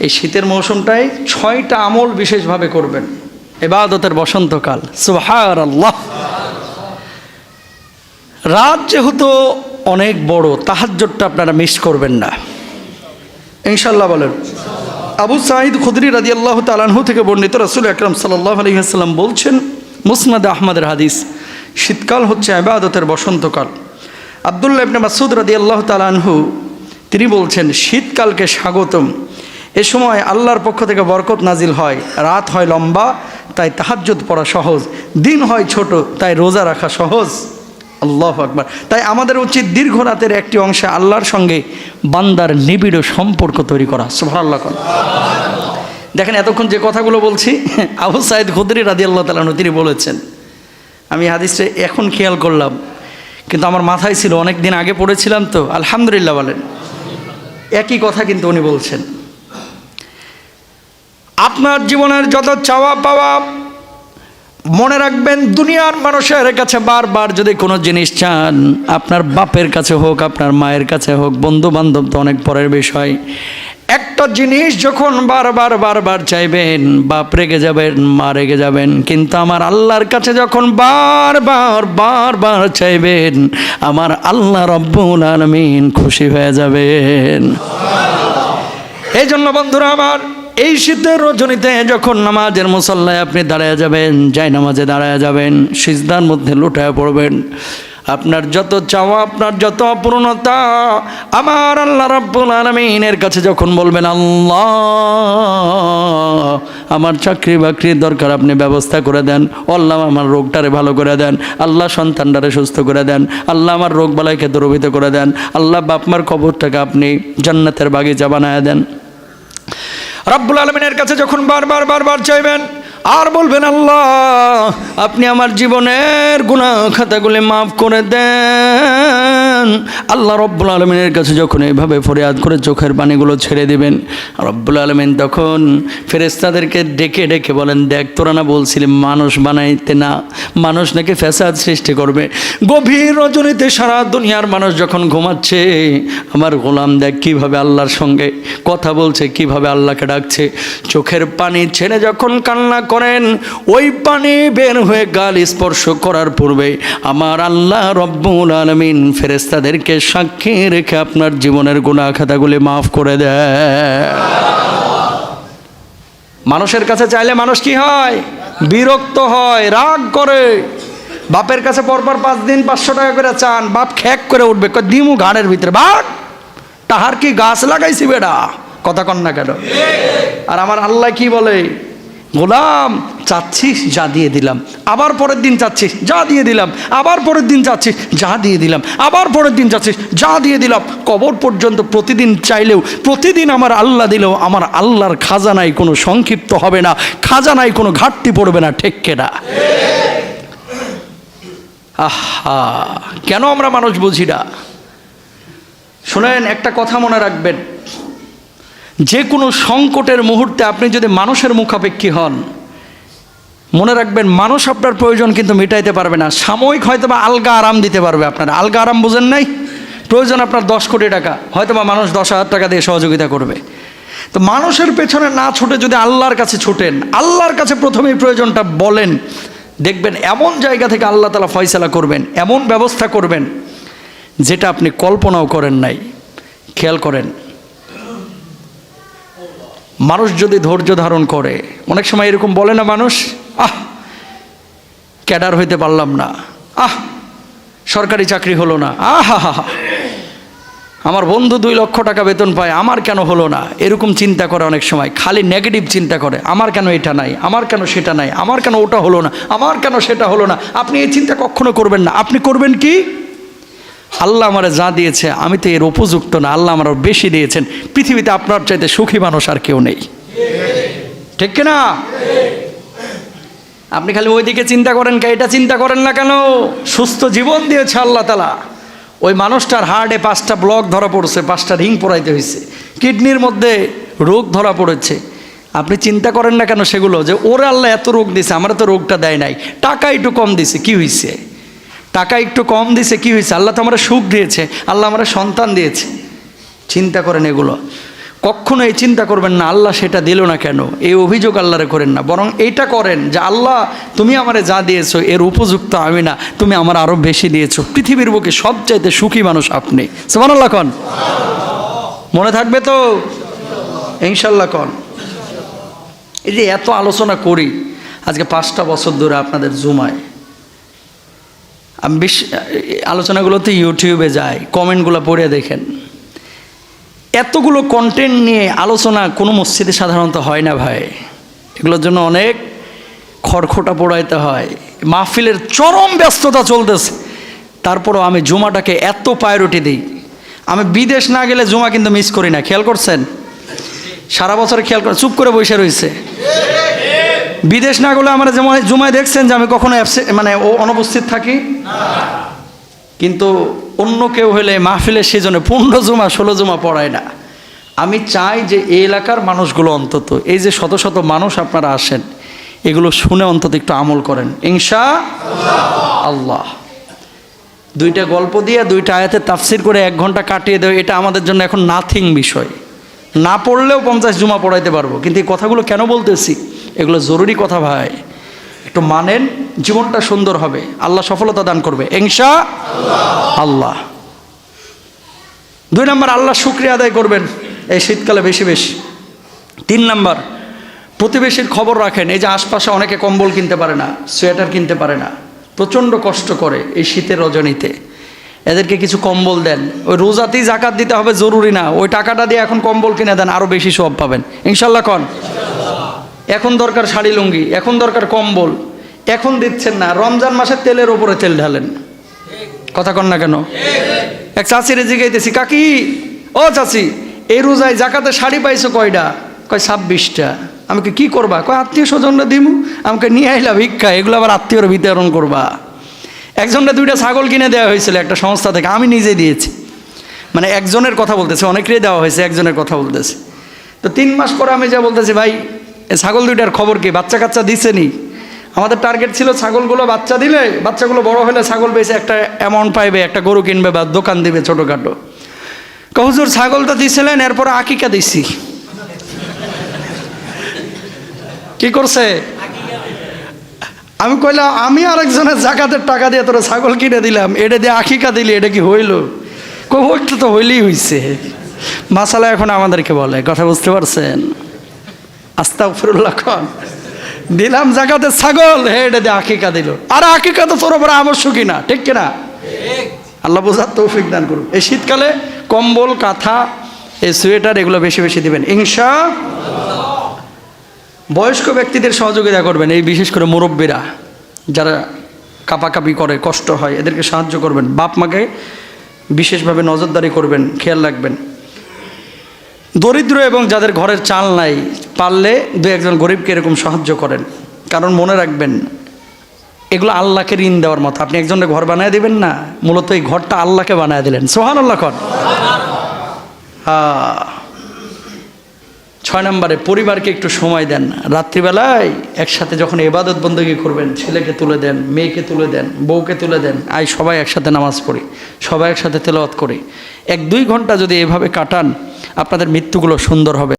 এই শীতের মৌসুমটায় ছয়টা আমল বিশেষভাবে করবেন। এবাদতের বসন্তকাল। সুহার আল্লাহ রাত যেহেতু অনেক বড়, তাহাজ্জুদটা আপনারা মিস করবেন না। ইনশাল্লাহ বলেন। আবু সাঈদ খুদরি রাজি আল্লাহ তালাহু থেকে বর্ণিত রসুল আকরম সাল্লাহ আলহিহাস্লাম বলছেন, মুসনাদ আহমদের হাদিস, শীতকাল হচ্ছে আবাদতের বসন্তকাল। আবদুল্লাহ ইবনে মাসুদ রাদি আল্লাহ তালাহু তিনি বলছেন, শীতকালকে স্বাগতম। এ সময় আল্লাহর পক্ষ থেকে বরকত নাজিল হয়। রাত হয় লম্বা, তাই তাহাজ্জুদ পড়া সহজ। দিন হয় ছোট, তাই রোজা রাখা সহজ। আল্লাহ আকবার। তাই আমাদের উচিত দীর্ঘ রাতের একটি অংশে আল্লাহর সঙ্গে বান্দার নিবিড় সম্পর্ক তৈরি করা। সুবহানাল্লাহ কর দেখেন, এতক্ষণ যে কথাগুলো বলছি, আবু সাইদ খুদরি রাদি আল্লাহ তালানু তিনি বলেছেন, আমি হাদিসটা এখন খেয়াল করলাম, কিন্তু আমার মাথায় ছিল অনেক দিন আগে পড়েছিলাম তো, আলহামদুলিল্লাহ বলেন। একই কথা কিন্তু উনি বলছেন। আপনার জীবনের যত চাওয়া পাওয়া, মনে রাখবেন দুনিয়ার মানুষের কাছে বারবার যদি কোনো জিনিস চান, আপনার বাপের কাছে হোক, আপনার মায়ের কাছে হোক বন্ধু বান্ধব তো অনেক পরের বিষয়। একটা জিনিস যখন বারবার বারবার চাইবেন, বাপ রেগে যাবেন, মা রেগে যাবেন, কিন্তু আমার আল্লাহর কাছে যখন বারবার বারবার চাইবেন, আমার আল্লাহ রব্বুল আলমিন খুশি হয়ে যাবেন। এই জন্য বন্ধুরা আমার এই শীতের রজনীতে যখন নামাজের মুসল্লায় আপনি দাঁড়ায় যাবেন, যাই নামাজে দাঁড়ায় যাবেন, সিজদার মধ্যে লুটায় পড়বেন। আপনার যত চাওয়া, আপনার যত অপূর্ণতা, আমার আল্লাহ রাব্বুল আলমিনের কাছে যখন বলবেন, আল্লাহ, আমার চাকরি বাকরির দরকার আপনি ব্যবস্থা করে দেন, আল্লাহ আমার রোগটারে ভালো করে দেন, আল্লাহ সন্তানটারে সুস্থ করে দেন, আল্লাহ আমার রোগ বালাইকে দূরভূত করে দেন, আল্লাহ বাপমার কবরটাকে আপনি জান্নাতের বাগিচা বানায় দেন। রব্বুল আলমিনের কাছে যখন বারবার বারবার চাইবেন আর বলবেন, আল্লাহ, আপনি আমার জীবনের গুণা খাতাগুলি মাফ করে দেন। আল্লাহ রব্বুল আলমিনের কাছে যখন এইভাবে ফরিয়াদ করে চোখের পানিগুলো ছেড়ে দিবেন, রব্বুল আলমিন তখন ফেরেস্তাদেরকে ডেকে ডেকে বলেন, দেখ, তোরা না বলছিলি মানুষ বানাইতে না, মানুষ নাকি ফ্যাসাদ সৃষ্টি করবে। গভীর রজনীতে সারা দুনিয়ার মানুষ যখন ঘুমাচ্ছে, আমার গোলাম, দেখ, কীভাবে আল্লাহর সঙ্গে কথা বলছে, কীভাবে আল্লাহকে ডাকছে। চোখের পানি ছেড়ে যখন কান্না করেন, ওই পানি বের হয়ে গাল স্পর্শ করার পূর্বে আমার আল্লাহ রব্বুল আলমিন ফেরেস্তাদেরকে সাক্ষী রেখে আপনার জীবনের গুণা খাতাগুলি মাফ করে দেয় মানুষের কাছে চাইলে মানুষ কি হয়? বিরক্ত হয়, রাগ করে। বাপের কাছে পরপর পাঁচ দিন পাঁচশো টাকা করে চান, বাপ খ্যাক করে উঠবে দিমু ঘাড়ের ভিতরে বাট তাহার কি গাছ লাগাইছি বেডা কথা কন না কেন? আর আমার আল্লাহ কি বলে? গোলাম, চাচ্ছিস? যা দিয়ে দিলাম। আবার পরের দিন চাচ্ছিস? যা দিয়ে দিলাম। আবার পরের দিন চাচ্ছিস? যা দিয়ে দিলাম। আবার পরের দিন চাচ্ছিস? যা দিয়ে দিলাম। কবর পর্যন্ত প্রতিদিন চাইলেও, প্রতিদিন আমার আল্লাহ দিলেও, আমার আল্লাহর খাজানায় কোনো সংক্ষিপ্ত হবে না। খাজানায় কোনো ঘাটতি পড়বে না ঠেককে না? আহা, কেন আমরা মানুষ বুঝি না? শোনেন, একটা কথা মনে রাখবেন। যে কোনো সংকটের মুহূর্তে আপনি যদি মানুষের মুখাপেক্ষী হন, মনে রাখবেন মানুষ আপনার প্রয়োজন কিন্তু মেটাইতে পারবে না। সাময়িক হয়তো বা আলগা আরাম দিতে পারবে আপনার। আলগা আরাম বোঝেন নাই? প্রয়োজন আপনার দশ কোটি টাকা। হয়তো বা মানুষ দশ হাজার টাকা দিয়ে সহযোগিতা করবে। তো মানুষের পেছনে না ছুটে যদি আল্লাহর কাছে ছুটেন, আল্লাহর কাছে প্রথমেই প্রয়োজনটা বলেন। দেখবেন এমন জায়গা থেকে আল্লাহ তালা ফয়সালা করবেন, এমন ব্যবস্থা করবেন, যেটা আপনি কল্পনাও করেন নাই, খেয়াল করেন। মানুষ যদি ধৈর্য ধারণ করে, অনেক সময় এরকম বলে না মানুষ, আহ, ক্যাডার হইতে পারলাম না, আহ, সরকারি চাকরি হলো না, আহা, হা আমার বন্ধু দুই লক্ষ টাকা বেতন পায়, আমার কেন হলো না? এরকম চিন্তা করে অনেক সময়, খালি নেগেটিভ চিন্তা করে, আমার কেন এটা নাই, আমার কেন সেটা নাই, আমার কেন ওটা হলো না, আমার কেন সেটা হলো না? আপনি এই চিন্তা কখনো করবেন না। আপনি করবেন কি? আল্লাহ আমারে যা দিয়েছে, আমি তো এর উপযুক্ত না, আল্লাহ আমার বেশি দিয়েছেন। পৃথিবীতে আপনার চাইতে সুখী মানুষ আর কেউ নেই। ঠিক কিনা? আপনি খালি ওইদিকে চিন্তা করেন কে, এটা চিন্তা করেন না কেন? সুস্থ জীবন দিয়েছে আল্লাহ তালা। ওই মানুষটার হার্টে পাঁচটা ব্লক ধরা পড়ছে, পাঁচটা রিং পড়াইতে হয়েছে। কিডনির মধ্যে রোগ ধরা পড়েছে। আপনি চিন্তা করেন না কেন সেগুলো, যে ওর আল্লাহ এত রোগ দিছে, আমার তো রোগটা দেয় নাই। টাকা একটু কম দিছে, কি হয়েছে টাকা একটু কম দিছে, কি হয়েছে? আল্লাহ তো আমরা সুখ দিয়েছে, আল্লাহ আমরা সন্তান দিয়েছে। চিন্তা করেন এগুলো। কখনো এই চিন্তা করবেন না, আল্লাহ সেটা দিল না কেন? এই অভিযোগ আল্লাহরে করেন না। বরং এইটা করেন যে, আল্লাহ, তুমি আমারে যা দিয়েছ, এর উপযুক্ত আমি না, তুমি আমার আরও বেশি দিয়েছ। পৃথিবীর বুকে সবচাইতে সুখী মানুষ আপনি। সোমান আল্লাহ কন। মনে থাকবে তো? ইনশাল্লাহ কন। এই যে এত আলোচনা করি, আজকে পাঁচটা বছর ধরে আপনাদের জুমায়। আমি বেশ, আলোচনাগুলোতে ইউটিউবে যাই, কমেন্টগুলো পড়ে দেখেন। এতগুলো কন্টেন্ট নিয়ে আলোচনা কোনো মসজিদে সাধারণত হয় না ভাই। এগুলোর জন্য অনেক খড়খোটা পোড়াইতে হয়। মাহফিলের চরম ব্যস্ততা চলতেছে। তারপরও আমি জুমাটাকে এত প্রায়োরিটি দিই। আমি বিদেশ না গেলে জুমা কিন্তু মিস করি না। খেয়াল করছেন? সারা বছর খেয়াল করে চুপ করে বসে রয়েছে। বিদেশ না গেলে আমরা যেমন জুমায় দেখছেন যে আমি কখনো মানে ও অনুপস্থিত থাকি। কিন্তু অন্য কেউ হলে মাহফিলের সেজন্য পনেরো জুমা, ষোলো জুমা পড়ায় না। আমি চাই যে এই এলাকার মানুষগুলো অন্তত, এই যে শত শত মানুষ আপনারা আসেন, এগুলো শুনে অন্তত একটু আমল করেন। ইনশা আল্লাহ। দুইটা গল্প দিয়ে দুইটা আয়াতে তাফসির করে এক ঘণ্টা কাটিয়ে দেয় এটা আমাদের জন্য এখন নাথিং বিষয়। না পড়লেও পঞ্চাশ জুমা পড়াইতে পারব, কিন্তু এই কথাগুলো কেন বলতেছি? এগুলো জরুরি কথা ভাই। একটু মানেন, জীবনটা সুন্দর হবে। আল্লাহ সফলতা দান করবে। ইনশা আল্লাহ। দুই নম্বর, আল্লাহ শুক্রিয়া আদায় করবেন এই শীতকালে বেশি বেশি। তিন নম্বর, প্রতিবেশীর খবর রাখেন, এই যে আশপাশে অনেকে কম্বল কিনতে পারে না, সোয়েটার কিনতে পারে না, প্রচণ্ড কষ্ট করে এই শীতের রজনীতে। এদেরকে কিছু কম্বল দেন। ওই রোজাতেই জাকাত দিতে হবে, জরুরি না। ওই টাকাটা দিয়ে এখন কম্বল কিনে দেন আরও বেশি সব পাবেন। ইনশাল্লাহ কন। এখন দরকার শাড়ি লুঙ্গি এখন দরকার কম্বল এখন দিচ্ছেন না রমজান মাসে তেলের ওপরে তেল ঢালেন। কথা কন না কেন? এক চাষিরে জিগাইতেছি কাকি ও চাষি এই রোজায় জাকাতে শাড়ি পাইছো কয়টা কয় ছাব্বিশটা। আমাকে কি করবা? কয় আত্মীয় স্বজনরা দিমু আমাকে নিয়ে আইলা ভিক্ষা এগুলো আবার আত্মীয়র বিতরণ করবা। একজনটা দুইটা ছাগল কিনে দেওয়া হয়েছিল একটা সংস্থা থেকে আমি নিজে দিয়েছি। মানে একজনের কথা বলতেছে অনেকেরই দেওয়া হয়েছে একজনের কথা বলতেছে। তো তিন মাস পরে আমি যা বলতেছি ভাই এ ছাগল দুইটার খবর কি? বাচ্চা কাচ্চা দিছে নি? আমাদের টার্গেট ছিল ছাগলগুলো বাচ্চা দিলে, বাচ্চাগুলো বড় হলে ছাগল বেশি একটা অ্যামাউন্ট পাইবে, একটা গরু কিনবে বা দোকান দিবে ছোটোখাটো। কহুজুর ছাগলটা দিছিলেন, এরপর আকিকা দিছি। কি করছে? আমি কইলাম, আমি আরেকজনের জাকাতের টাকা দিয়ে তোরা ছাগল কিনে দিলাম, এটা দিয়ে আকিকা দিলি, এটা কি হইল? কবরটা তো, হইলেই হইছে। মাসালা এখন আমাদেরকে বলে, কথা বুঝতে পারছেন? আস্তা ফিরুল্লাহ খান দিলাম জাকাতের ছাগল, হে এটা দিয়ে আকিকা দিল। আর আকিকা তো তোর উপরে আবশ্যকই না, ঠিক কিনা? আল্লাহ বোঝার তৌফিক দান করুন এই শীতকালে কম্বল, কাঁথা, এই সোয়েটার এগুলো বেশি বেশি দিবেন। ইনশা বয়স্ক ব্যক্তিদের সহযোগিতা করবেন, এই বিশেষ করে মুরব্বীরা। যারা কাপাকাপি করে, কষ্ট হয়, এদেরকে সাহায্য করবেন। বাপ মাকে বিশেষভাবে নজরদারি করবেন, খেয়াল রাখবেন। দরিদ্র এবং যাদের ঘরের চাল নাই, পারলে দু একজন গরিবকে এরকম সাহায্য করেন। কারণ মনে রাখবেন, এগুলো আল্লাহকে ঋণ দেওয়ার মতো। আপনি একজনের ঘর বানায় দিবেন না, মূলত এই ঘরটা আল্লাহকে বানায় দিলেন। সোহান আল্লাহ কর হ্যাঁ ছয় নম্বরে, পরিবারকে একটু সময় দেন। রাত্রিবেলায় একসাথে যখন এবাদত বন্দী করবেন, ছেলেকে তুলে দেন, মেয়েকে তুলে দেন, বউকে তুলে দেন, আই সবাই একসাথে নামাজ পড়ি, সবাই একসাথে তেলাওয়াত করি। এক দুই ঘণ্টা যদি এভাবে কাটান, আপনাদের মৃত্যুগুলো সুন্দর হবে।